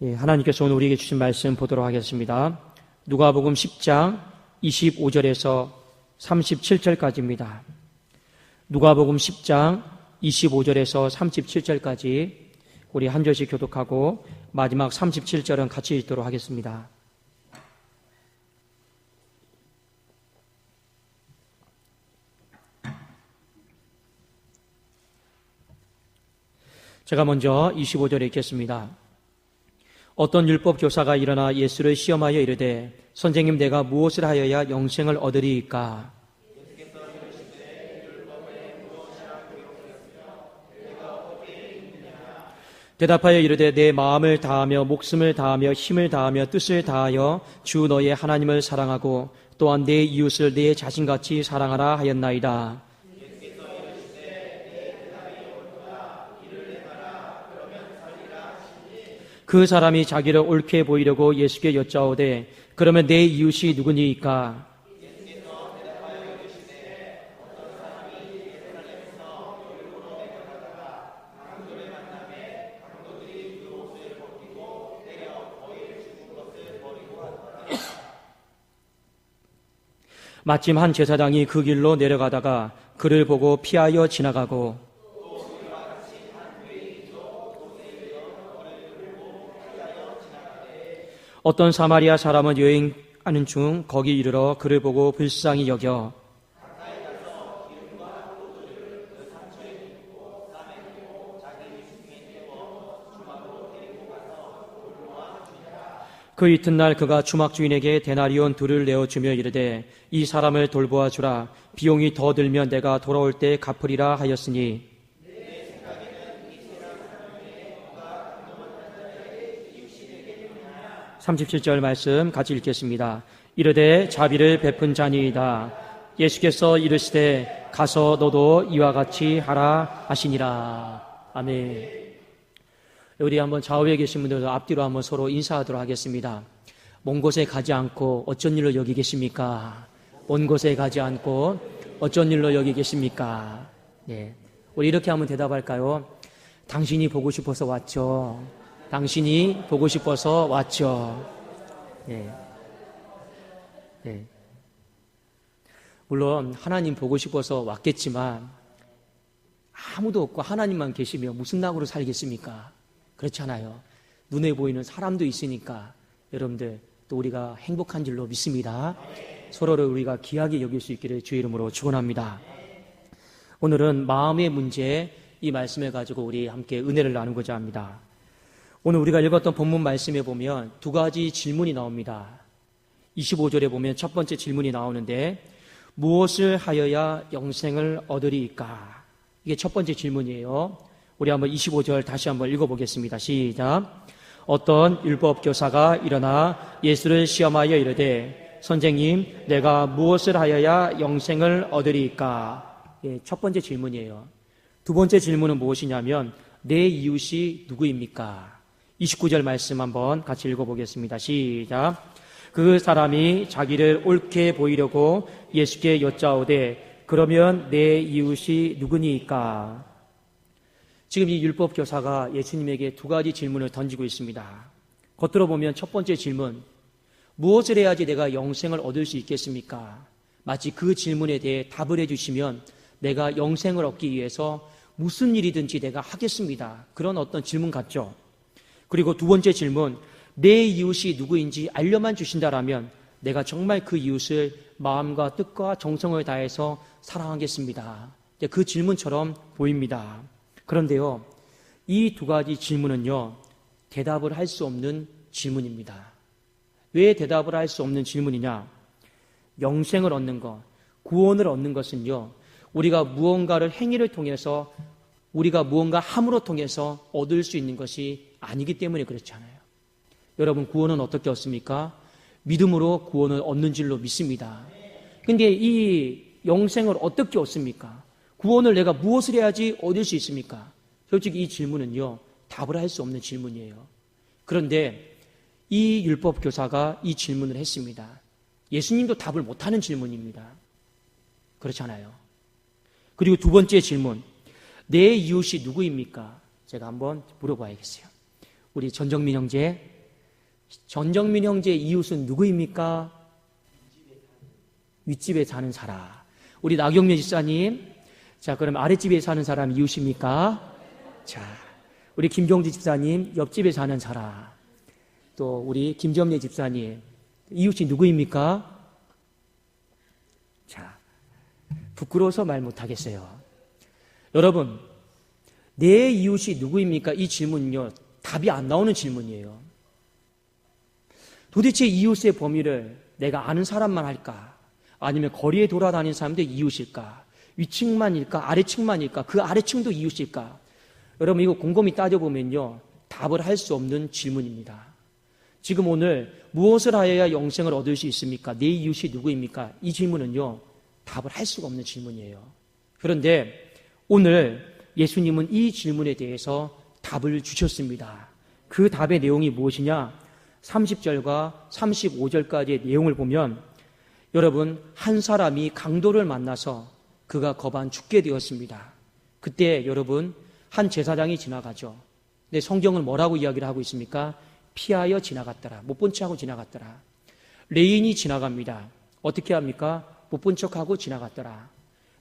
예, 하나님께서 오늘 우리에게 주신 말씀 보도록 하겠습니다. 누가복음 10장 25절에서 37절까지입니다. 누가복음 10장 25절에서 37절까지 우리 한 절씩 교독하고 마지막 37절은 같이 읽도록 하겠습니다. 제가 먼저 25절에 읽겠습니다. 어떤 율법 교사가 일어나 예수를 시험하여 이르되 선생님 내가 무엇을 하여야 영생을 얻으리이까 대답하여 이르되 내 마음을 다하며 목숨을 다하며 힘을 다하며 뜻을 다하여 주 너의 하나님을 사랑하고 또한 내 이웃을 내 자신같이 사랑하라 하였나이다. 그 사람이 자기를 옳게 보이려고 예수께 여짜오되 그러면 내 이웃이 누구니까? 마침 한 제사장이 그 길로 내려가다가 그를 보고 피하여 지나가고 어떤 사마리아 사람은 여행하는 중 거기 이르러 그를 보고 불쌍히 여겨 그 이튿날 그가 주막 주인에게 데나리온 둘을 내어 주며 이르되 이 사람을 돌보아 주라. 비용이 더 들면 내가 돌아올 때 갚으리라 하였으니 37절 말씀 같이 읽겠습니다. 이르되 자비를 베푼 자니이다. 예수께서 이르시되 가서 너도 이와 같이 하라 하시니라. 아멘. 우리 한번 좌우에 계신 분들도 앞뒤로 한번 서로 인사하도록 하겠습니다. 먼 곳에 가지 않고 어쩐 일로 여기 계십니까? 먼 곳에 가지 않고 어쩐 일로 여기 계십니까? 네. 우리 이렇게 한번 대답할까요? 당신이 보고 싶어서 왔죠. 당신이 보고 싶어서 왔죠. 네. 네. 물론 하나님 보고 싶어서 왔겠지만 아무도 없고 하나님만 계시며 무슨 낙으로 살겠습니까? 그렇잖아요. 눈에 보이는 사람도 있으니까 여러분들 또 우리가 행복한 줄로 믿습니다. 서로를 우리가 귀하게 여길 수 있기를 주의 이름으로 축원합니다. 오늘은 마음의 문제 이 말씀을 가지고 우리 함께 은혜를 나누고자 합니다. 오늘 우리가 읽었던 본문 말씀에 보면 두 가지 질문이 나옵니다. 25절에 보면 첫 번째 질문이 나오는데 무엇을 하여야 영생을 얻으리까? 이게 첫 번째 질문이에요. 우리 한번 25절 다시 한번 읽어보겠습니다. 시작. 어떤 율법 교사가 일어나 예수를 시험하여 이르되 선생님 내가 무엇을 하여야 영생을 얻으리까? 예, 첫 번째 질문이에요. 두 번째 질문은 무엇이냐면 내 이웃이 누구입니까? 29절 말씀 한번 같이 읽어보겠습니다. 시작. 그 사람이 자기를 옳게 보이려고 예수께 여짜오되 그러면 내 이웃이 누구니까? 지금 이 율법 교사가 예수님에게 두 가지 질문을 던지고 있습니다. 겉으로 보면 첫 번째 질문, 무엇을 해야지 내가 영생을 얻을 수 있겠습니까? 마치 그 질문에 대해 답을 해주시면 내가 영생을 얻기 위해서 무슨 일이든지 내가 하겠습니다. 그런 어떤 질문 같죠? 그리고 두 번째 질문, 내 이웃이 누구인지 알려만 주신다라면 내가 정말 그 이웃을 마음과 뜻과 정성을 다해서 사랑하겠습니다. 그 질문처럼 보입니다. 그런데요, 이 두 가지 질문은요, 대답을 할 수 없는 질문입니다. 왜 대답을 할 수 없는 질문이냐? 영생을 얻는 것, 구원을 얻는 것은요, 우리가 무언가를 행위를 통해서 우리가 무언가 함으로 통해서 얻을 수 있는 것이 아니기 때문에 그렇잖아요. 여러분 구원은 어떻게 얻습니까? 믿음으로 구원을 얻는 줄로 믿습니다. 근데 이 영생을 어떻게 얻습니까? 구원을 내가 무엇을 해야지 얻을 수 있습니까? 솔직히 이 질문은요, 답을 할 수 없는 질문이에요. 그런데 이 율법 교사가 이 질문을 했습니다. 예수님도 답을 못하는 질문입니다. 그렇잖아요. 그리고 두 번째 질문. 내 이웃이 누구입니까? 제가 한번 물어봐야겠어요. 우리 전정민 형제. 전정민 형제 이웃은 누구입니까? 윗집에 사는 사람. 우리 나경민 집사님. 자, 그럼 아랫집에 사는 사람 이웃입니까? 자, 우리 김종지 집사님 옆집에 사는 사람. 또 우리 김점례 집사님. 이웃이 누구입니까? 자, 부끄러워서 말 못하겠어요. 여러분, 내 이웃이 누구입니까? 이 질문은요, 답이 안 나오는 질문이에요. 도대체 이웃의 범위를 내가 아는 사람만 할까? 아니면 거리에 돌아다니는 사람들 이웃일까? 위층만일까? 아래층만일까? 그 아래층도 이웃일까? 여러분, 이거 곰곰이 따져보면요, 답을 할 수 없는 질문입니다. 지금 오늘 무엇을 하여야 영생을 얻을 수 있습니까? 내 이웃이 누구입니까? 이 질문은요, 답을 할 수가 없는 질문이에요. 그런데 오늘 예수님은 이 질문에 대해서 답을 주셨습니다. 그 답의 내용이 무엇이냐? 30절과 35절까지의 내용을 보면 여러분, 한 사람이 강도를 만나서 그가 거반 죽게 되었습니다. 그때 여러분, 한 제사장이 지나가죠. 근데 성경은 뭐라고 이야기를 하고 있습니까? 피하여 지나갔더라. 못 본 척하고 지나갔더라. 레인이 지나갑니다. 어떻게 합니까? 못 본 척하고 지나갔더라.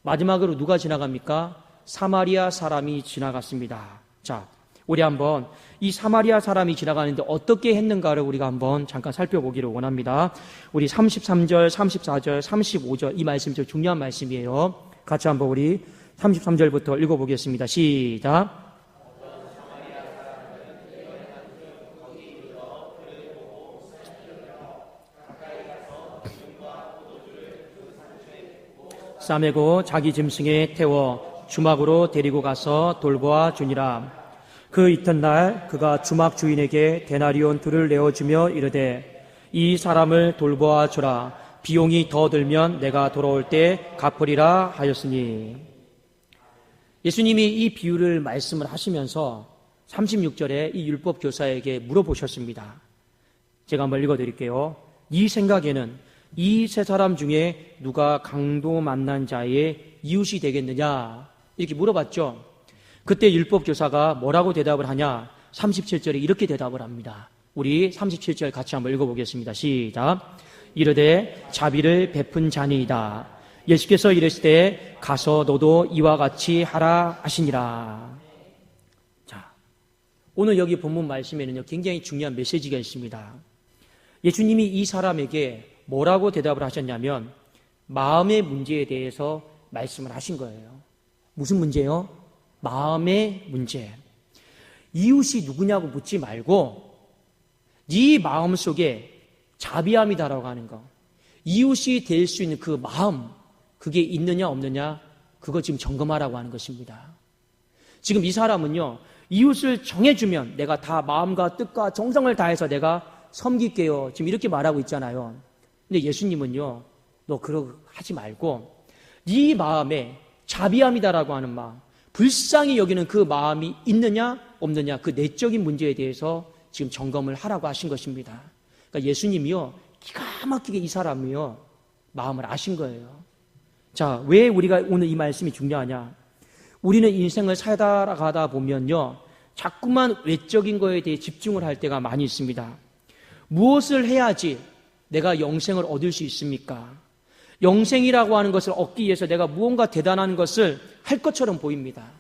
마지막으로 누가 지나갑니까? 사마리아 사람이 지나갔습니다. 자, 우리 한번 이 사마리아 사람이 지나가는데 어떻게 했는가를 우리가 한번 잠깐 살펴보기를 원합니다. 우리 33절, 34절, 35절 이 말씀이 좀 중요한 말씀이에요. 같이 한번 우리 33절부터 읽어보겠습니다. 시작. 싸매고 자기 짐승에 태워 주막으로 데리고 가서 돌보아 주니라. 그 이튿날 그가 주막 주인에게 데나리온 둘을 내어주며 이르되 이 사람을 돌보아 주라. 비용이 더 들면 내가 돌아올 때 갚으리라 하였으니. 예수님이 이 비유를 말씀을 하시면서 36절에 이 율법 교사에게 물어보셨습니다. 제가 한번 읽어 드릴게요. 이 생각에는 이 세 사람 중에 누가 강도 만난 자의 이웃이 되겠느냐? 이렇게 물어봤죠. 그때 율법 교사가 뭐라고 대답을 하냐? 37절에 이렇게 대답을 합니다. 우리 37절 같이 한번 읽어보겠습니다. 시작. 이르되 자비를 베푼 자니이다. 예수께서 이랬을 때 가서 너도 이와 같이 하라 하시니라. 자, 오늘 여기 본문 말씀에는요 굉장히 중요한 메시지가 있습니다. 예수님이 이 사람에게 뭐라고 대답을 하셨냐면 마음의 문제에 대해서 말씀을 하신 거예요. 무슨 문제요? 마음의 문제. 이웃이 누구냐고 묻지 말고 네 마음 속에 자비함이다라고 하는 거. 이웃이 될 수 있는 그 마음, 그게 있느냐 없느냐, 그거 지금 점검하라고 하는 것입니다. 지금 이 사람은요, 이웃을 정해주면 내가 다 마음과 뜻과 정성을 다해서 내가 섬길게요. 지금 이렇게 말하고 있잖아요. 근데 예수님은요, 너 그러 하지 말고 네 마음에 자비함이다라고 하는 마음, 불쌍히 여기는 그 마음이 있느냐 없느냐 그 내적인 문제에 대해서 지금 점검을 하라고 하신 것입니다. 그러니까 예수님이요 기가 막히게 이 사람이요 마음을 아신 거예요. 자, 왜 우리가 오늘 이 말씀이 중요하냐? 우리는 인생을 살다가다 보면요 자꾸만 외적인 거에 대해 집중을 할 때가 많이 있습니다. 무엇을 해야지 내가 영생을 얻을 수 있습니까? 영생이라고 하는 것을 얻기 위해서 내가 무언가 대단한 것을 할 것처럼 보입니다.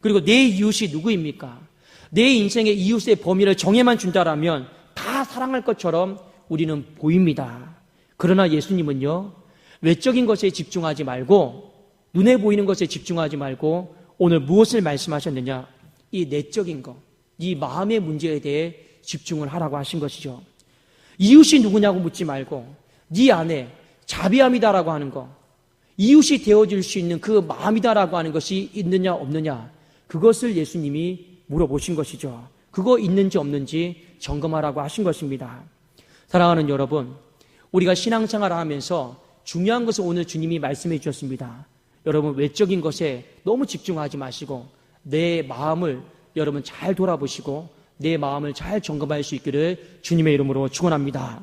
그리고 내 이웃이 누구입니까? 내 인생의 이웃의 범위를 정해만 준다라면 다 사랑할 것처럼 우리는 보입니다. 그러나 예수님은요, 외적인 것에 집중하지 말고, 눈에 보이는 것에 집중하지 말고, 오늘 무엇을 말씀하셨느냐? 이 내적인 것, 이 마음의 문제에 대해 집중을 하라고 하신 것이죠. 이웃이 누구냐고 묻지 말고, 네 안에 자비함이다라고 하는 거, 이웃이 되어줄 수 있는 그 마음이다라고 하는 것이 있느냐 없느냐, 그것을 예수님이 물어보신 것이죠. 그거 있는지 없는지 점검하라고 하신 것입니다. 사랑하는 여러분, 우리가 신앙생활을 하면서 중요한 것을 오늘 주님이 말씀해 주셨습니다. 여러분, 외적인 것에 너무 집중하지 마시고, 내 마음을 여러분 잘 돌아보시고, 내 마음을 잘 점검할 수 있기를 주님의 이름으로 축원합니다.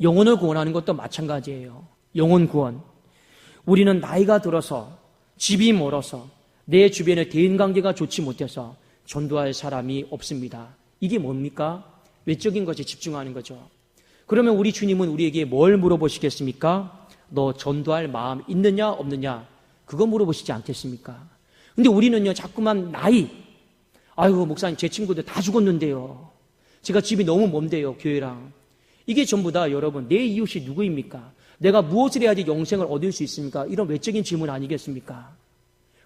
영혼을 구원하는 것도 마찬가지예요. 영혼 구원. 우리는 나이가 들어서 집이 멀어서 내 주변에 대인 관계가 좋지 못해서 전도할 사람이 없습니다. 이게 뭡니까? 외적인 것에 집중하는 거죠. 그러면 우리 주님은 우리에게 뭘 물어보시겠습니까? 너 전도할 마음 있느냐 없느냐? 그거 물어보시지 않겠습니까? 근데 우리는요, 자꾸만 나이. 아이고, 목사님, 제 친구들 다 죽었는데요. 제가 집이 너무 먼데요, 교회랑. 이게 전부 다 여러분, 내 이웃이 누구입니까? 내가 무엇을 해야지 영생을 얻을 수 있습니까? 이런 외적인 질문 아니겠습니까?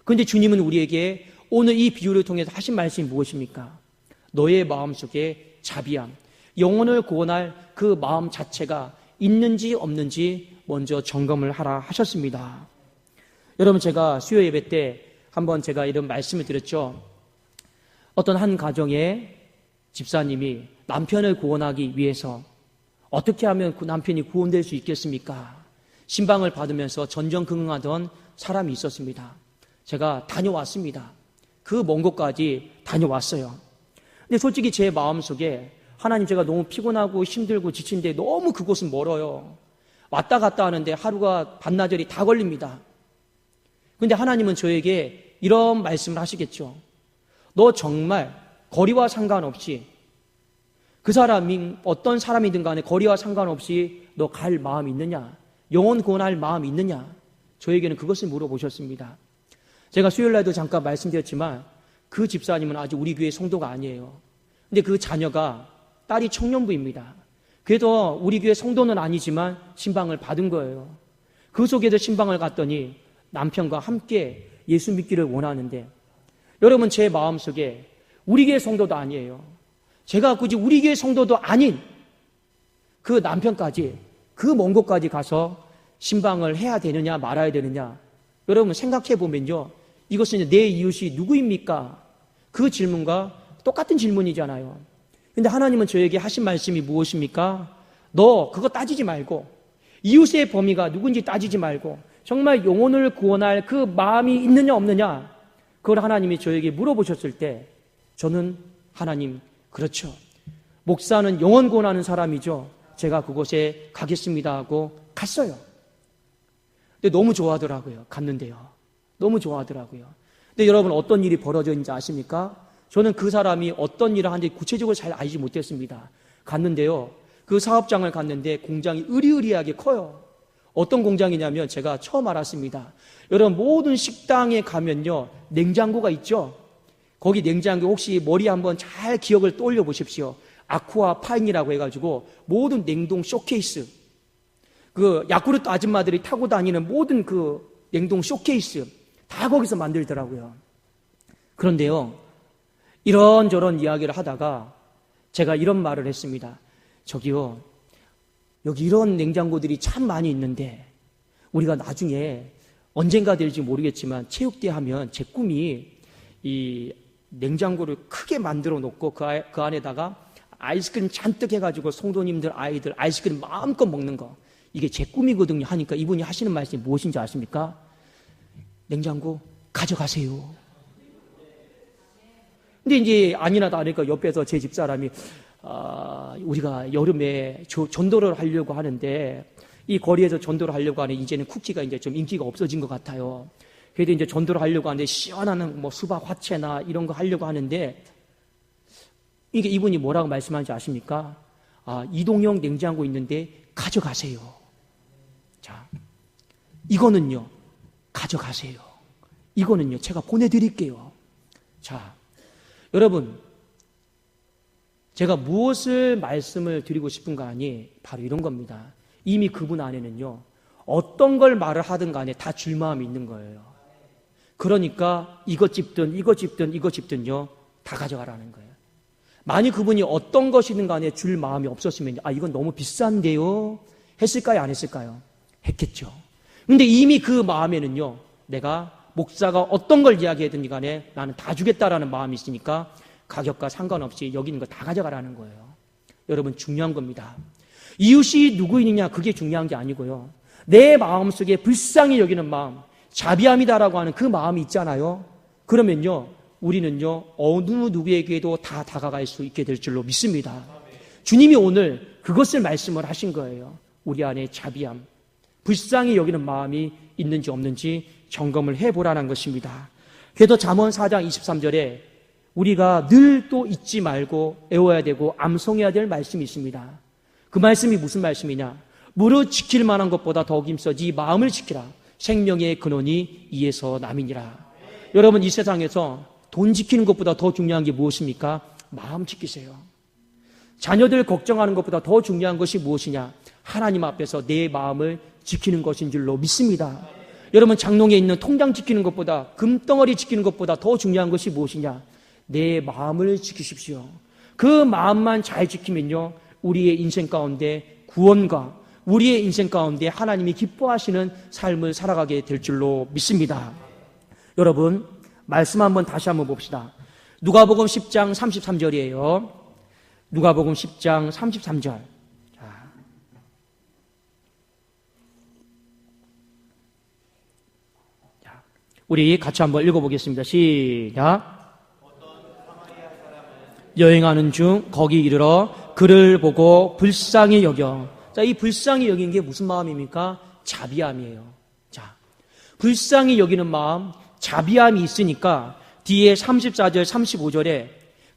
그런데 주님은 우리에게 오늘 이 비유를 통해서 하신 말씀이 무엇입니까? 너의 마음속에 자비함, 영혼을 구원할 그 마음 자체가 있는지 없는지 먼저 점검을 하라 하셨습니다. 여러분 제가 수요 예배 때 한번 제가 이런 말씀을 드렸죠. 어떤 한 가정에 집사님이 남편을 구원하기 위해서 어떻게 하면 그 남편이 구원될 수 있겠습니까? 신방을 받으면서 전전긍긍하던 사람이 있었습니다. 제가 다녀왔습니다. 그 먼 곳까지 다녀왔어요. 근데 솔직히 제 마음속에 하나님 제가 너무 피곤하고 힘들고 지친데 너무 그곳은 멀어요. 왔다 갔다 하는데 하루가 반나절이 다 걸립니다. 근데 하나님은 저에게 이런 말씀을 하시겠죠. 너 정말 거리와 상관없이 그 사람이 어떤 사람이든 간에 거리와 상관없이 너 갈 마음 있느냐? 영혼 구원할 마음 있느냐? 저에게는 그것을 물어보셨습니다. 제가 수요일 날도 잠깐 말씀드렸지만 그 집사님은 아직 우리 교회 성도가 아니에요. 근데 그 자녀가 딸이 청년부입니다. 그래도 우리 교회 성도는 아니지만 신방을 받은 거예요. 그 속에서 신방을 갔더니 남편과 함께 예수 믿기를 원하는데 여러분 제 마음속에 우리 교회 성도도 아니에요. 제가 굳이 우리 교회 성도도 아닌 그 남편까지 그 먼 곳까지 가서 신방을 해야 되느냐 말아야 되느냐 여러분 생각해 보면요. 이것은 내 이웃이 누구입니까? 그 질문과 똑같은 질문이잖아요. 근데 하나님은 저에게 하신 말씀이 무엇입니까? 너 그거 따지지 말고 이웃의 범위가 누군지 따지지 말고 정말 영혼을 구원할 그 마음이 있느냐 없느냐 그걸 하나님이 저에게 물어보셨을 때 저는 하나님 그렇죠. 목사는 영혼 구원하는 사람이죠. 제가 그곳에 가겠습니다 하고 갔어요. 근데 너무 좋아하더라고요. 갔는데요. 너무 좋아하더라고요. 근데 여러분 어떤 일이 벌어졌는지 아십니까? 저는 그 사람이 어떤 일을 하는지 구체적으로 잘 알지 못했습니다. 갔는데요. 그 사업장을 갔는데 공장이 으리으리하게 커요. 어떤 공장이냐면 제가 처음 알았습니다. 여러분 모든 식당에 가면요. 냉장고가 있죠. 거기 냉장고 혹시 머리 한번 잘 기억을 떠올려 보십시오. 아쿠아 파인이라고 해가지고 모든 냉동 쇼케이스 그 야쿠르트 아줌마들이 타고 다니는 모든 그 냉동 쇼케이스 다 거기서 만들더라고요. 그런데요. 이런저런 이야기를 하다가 제가 이런 말을 했습니다. 저기요. 여기 이런 냉장고들이 참 많이 있는데 우리가 나중에 언젠가 될지 모르겠지만 체육대 하면 제 꿈이 이 냉장고를 크게 만들어 놓고 그, 아, 그 안에다가 아이스크림 잔뜩 해가지고 성도님들 아이들 아이스크림 마음껏 먹는 거 이게 제 꿈이거든요 하니까 이분이 하시는 말씀이 무엇인지 아십니까? 냉장고 가져가세요. 근데 이제 아니나 다르니까 옆에서 제 집사람이 아, 우리가 여름에 조, 전도를 하려고 하는데 이 거리에서 전도를 하려고 하는 이제는 쿠키가 이제 좀 인기가 없어진 것 같아요. 그래도 이제 전도를 하려고 하는데 시원한 뭐 수박 화채나 이런 거 하려고 하는데 이게 이분이 뭐라고 말씀하는지 아십니까? 아, 이동형 냉장고 있는데 가져가세요. 자, 이거는요, 가져가세요. 이거는요, 제가 보내드릴게요. 자, 여러분, 제가 무엇을 말씀을 드리고 싶은가 하니 바로 이런 겁니다. 이미 그분 안에는요, 어떤 걸 말을 하든 간에 다 줄 마음이 있는 거예요. 그러니까 이것 집든 이것 집든 이것 집든요, 다 가져가라는 거예요. 만약 그분이 어떤 것이든 간에 줄 마음이 없었으면, 아, 이건 너무 비싼데요? 했을까요? 안 했을까요? 했겠죠. 근데 이미 그 마음에는요, 내가 목사가 어떤 걸 이야기하든지 간에 나는 다 주겠다라는 마음이 있으니까 가격과 상관없이 여기 있는 거 다 가져가라는 거예요. 여러분 중요한 겁니다. 이웃이 누구이느냐 그게 중요한 게 아니고요. 내 마음속에 불쌍히 여기는 마음, 자비함이다라고 하는 그 마음이 있잖아요. 그러면요. 우리는요. 어느 누구에게도 다 다가갈 수 있게 될 줄로 믿습니다. 주님이 오늘 그것을 말씀을 하신 거예요. 우리 안에 자비함, 불쌍히 여기는 마음이 있는지 없는지 점검을 해보라는 것입니다. 그래도 잠언 4장 23절에 우리가 늘 또 잊지 말고 애워야 되고 암송해야 될 말씀이 있습니다. 그 말씀이 무슨 말씀이냐? 무릇 지킬 만한 것보다 더 힘써지 마음을 지키라. 생명의 근원이 이에서 남이니라. 여러분 이 세상에서 돈 지키는 것보다 더 중요한 게 무엇입니까? 마음 지키세요. 자녀들 걱정하는 것보다 더 중요한 것이 무엇이냐? 하나님 앞에서 내 마음을 지키는 것인 줄로 믿습니다. 여러분 장롱에 있는 통장 지키는 것보다 금덩어리 지키는 것보다 더 중요한 것이 무엇이냐? 내 마음을 지키십시오. 그 마음만 잘 지키면요. 우리의 인생 가운데 구원과 우리의 인생 가운데 하나님이 기뻐하시는 삶을 살아가게 될 줄로 믿습니다. 여러분, 말씀 한번 다시 한번 봅시다. 누가복음 10장 33절이에요. 누가복음 10장 33절. 우리 같이 한번 읽어보겠습니다. 시작. 여행하는 중 거기 이르러 그를 보고 불쌍히 여겨. 자, 이 불쌍히 여긴 게 무슨 마음입니까? 자비함이에요. 자, 불쌍히 여기는 마음, 자비함이 있으니까 뒤에 34절, 35절에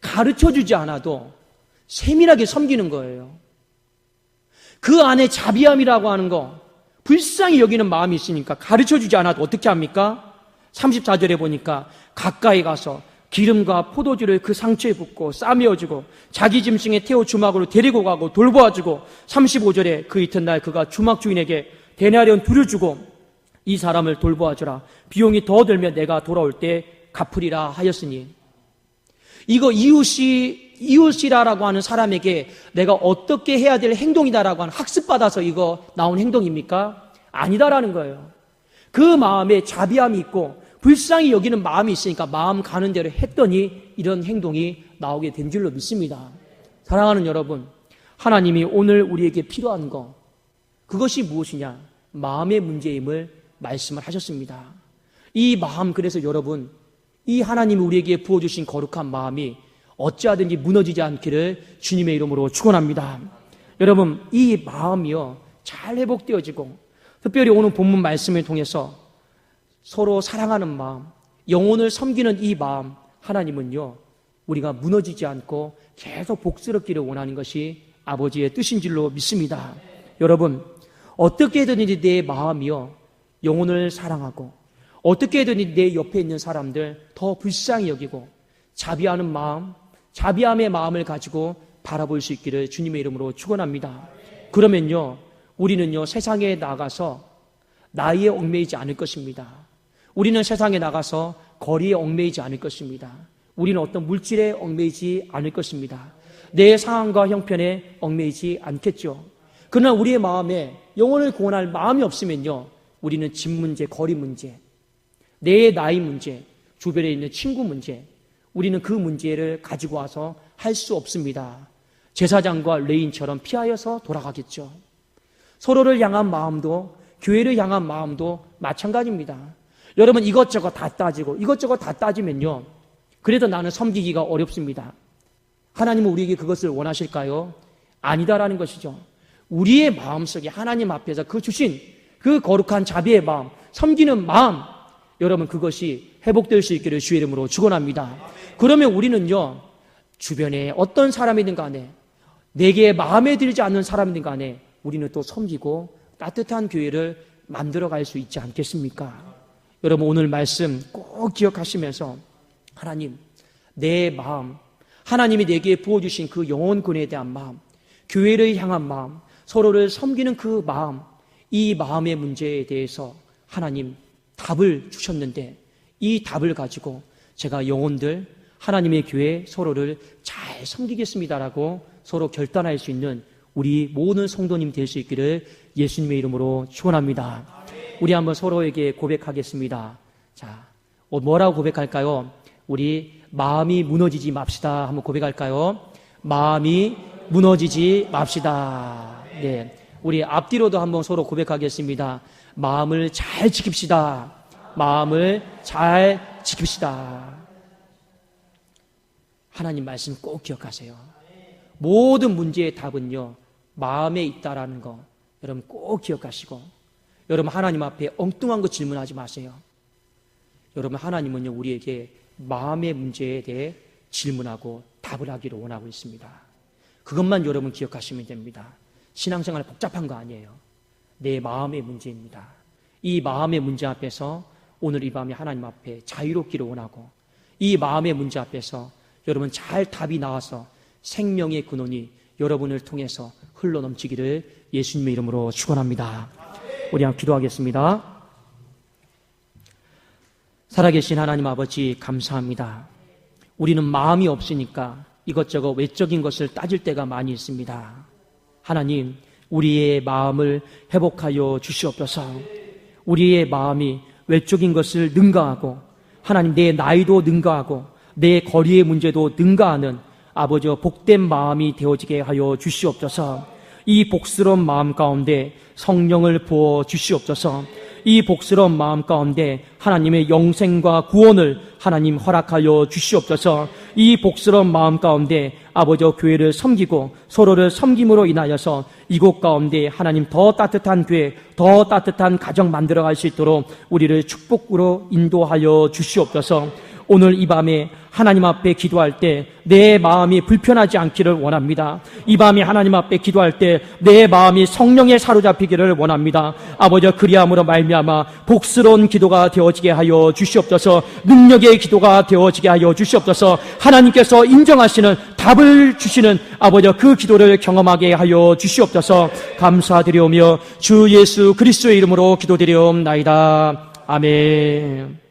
가르쳐 주지 않아도 세밀하게 섬기는 거예요. 그 안에 자비함이라고 하는 거, 불쌍히 여기는 마음이 있으니까 가르쳐 주지 않아도 어떻게 합니까? 34절에 보니까 가까이 가서 기름과 포도주를 그 상처에 붓고 싸매어주고 자기 짐승의 태워 주막으로 데리고 가고 돌보아주고 35절에 그 이튿날 그가 주막 주인에게 대나리온 둘을 주고 이 사람을 돌보아주라 비용이 더 들면 내가 돌아올 때 갚으리라 하였으니 이거 이웃이 이웃이라라고 하는 사람에게 내가 어떻게 해야 될 행동이다라고 하는 학습받아서 이거 나온 행동입니까? 아니다라는 거예요. 그 마음에 자비함이 있고 불쌍히 여기는 마음이 있으니까 마음 가는 대로 했더니 이런 행동이 나오게 된 줄로 믿습니다. 사랑하는 여러분, 하나님이 오늘 우리에게 필요한 거, 그것이 무엇이냐? 마음의 문제임을 말씀을 하셨습니다. 이 마음, 그래서 여러분, 이 하나님이 우리에게 부어주신 거룩한 마음이 어찌하든지 무너지지 않기를 주님의 이름으로 축원합니다. 여러분, 이 마음이요, 잘 회복되어지고, 특별히 오늘 본문 말씀을 통해서 서로 사랑하는 마음, 영혼을 섬기는 이 마음, 하나님은요, 우리가 무너지지 않고 계속 복스럽기를 원하는 것이 아버지의 뜻인 줄로 믿습니다. 여러분, 어떻게 해든지 내 마음이요, 영혼을 사랑하고, 어떻게 해든지 내 옆에 있는 사람들 더 불쌍히 여기고, 자비하는 마음, 자비함의 마음을 가지고 바라볼 수 있기를 주님의 이름으로 축원합니다. 그러면요, 우리는요, 세상에 나가서 나이에 얽매이지 않을 것입니다. 우리는 세상에 나가서 거리에 얽매이지 않을 것입니다. 우리는 어떤 물질에 얽매이지 않을 것입니다. 내 상황과 형편에 얽매이지 않겠죠. 그러나 우리의 마음에 영혼을 구원할 마음이 없으면요. 우리는 집 문제, 거리 문제, 내 나이 문제, 주변에 있는 친구 문제, 우리는 그 문제를 가지고 와서 할 수 없습니다. 제사장과 레인처럼 피하여서 돌아가겠죠. 서로를 향한 마음도 교회를 향한 마음도 마찬가지입니다. 여러분 이것저것 다 따지고 이것저것 다 따지면요. 그래도 나는 섬기기가 어렵습니다. 하나님은 우리에게 그것을 원하실까요? 아니다라는 것이죠. 우리의 마음속에 하나님 앞에서 그 주신 그 거룩한 자비의 마음, 섬기는 마음, 여러분 그것이 회복될 수 있기를 주의 이름으로 축원합니다. 그러면 우리는요. 주변에 어떤 사람이든 간에 내게 마음에 들지 않는 사람이든 간에 우리는 또 섬기고 따뜻한 교회를 만들어 갈 수 있지 않겠습니까? 여러분 오늘 말씀 꼭 기억하시면서 하나님 내 마음 하나님이 내게 부어주신 그 영혼군에 대한 마음 교회를 향한 마음 서로를 섬기는 그 마음 이 마음의 문제에 대해서 하나님 답을 주셨는데 이 답을 가지고 제가 영혼들 하나님의 교회 서로를 잘 섬기겠습니다라고 서로 결단할 수 있는 우리 모든 성도님 될 수 있기를 예수님의 이름으로 축원합니다. 우리 한번 서로에게 고백하겠습니다. 자, 어, 뭐라고 고백할까요? 우리 마음이 무너지지 맙시다. 한번 고백할까요? 마음이 무너지지 맙시다. 네. 우리 앞뒤로도 한번 서로 고백하겠습니다. 마음을 잘 지킵시다. 마음을 잘 지킵시다. 하나님 말씀 꼭 기억하세요. 모든 문제의 답은요, 마음에 있다라는 거 여러분 꼭 기억하시고 여러분 하나님 앞에 엉뚱한 거 질문하지 마세요. 여러분 하나님은요 우리에게 마음의 문제에 대해 질문하고 답을 하기를 원하고 있습니다. 그것만 여러분 기억하시면 됩니다. 신앙생활 복잡한 거 아니에요. 내 마음의 문제입니다. 이 마음의 문제 앞에서 오늘 이 밤에 하나님 앞에 자유롭기를 원하고 이 마음의 문제 앞에서 여러분 잘 답이 나와서 생명의 근원이 여러분을 통해서 흘러 넘치기를 예수님의 이름으로 축원합니다. 우리 한 기도하겠습니다. 살아계신 하나님 아버지 감사합니다. 우리는 마음이 없으니까 이것저것 외적인 것을 따질 때가 많이 있습니다. 하나님, 우리의 마음을 회복하여 주시옵소서. 우리의 마음이 외적인 것을 능가하고 하나님 내 나이도 능가하고 내 거리의 문제도 능가하는 아버지 복된 마음이 되어지게 하여 주시옵소서. 이 복스러운 마음 가운데 성령을 부어 주시옵소서. 이 복스러운 마음 가운데 하나님의 영생과 구원을 하나님 허락하여 주시옵소서. 이 복스러운 마음 가운데 아버지 교회를 섬기고 서로를 섬김으로 인하여서 이곳 가운데 하나님 더 따뜻한 교회, 더 따뜻한 가정 만들어 갈 수 있도록 우리를 축복으로 인도하여 주시옵소서. 오늘 이 밤에 하나님 앞에 기도할 때 내 마음이 불편하지 않기를 원합니다. 이 밤에 하나님 앞에 기도할 때 내 마음이 성령에 사로잡히기를 원합니다. 아버지 그리함으로 말미암아 복스러운 기도가 되어지게 하여 주시옵소서. 능력의 기도가 되어지게 하여 주시옵소서. 하나님께서 인정하시는 답을 주시는 아버지 그 기도를 경험하게 하여 주시옵소서. 감사드리오며 주 예수 그리스도의 이름으로 기도드리옵나이다. 아멘.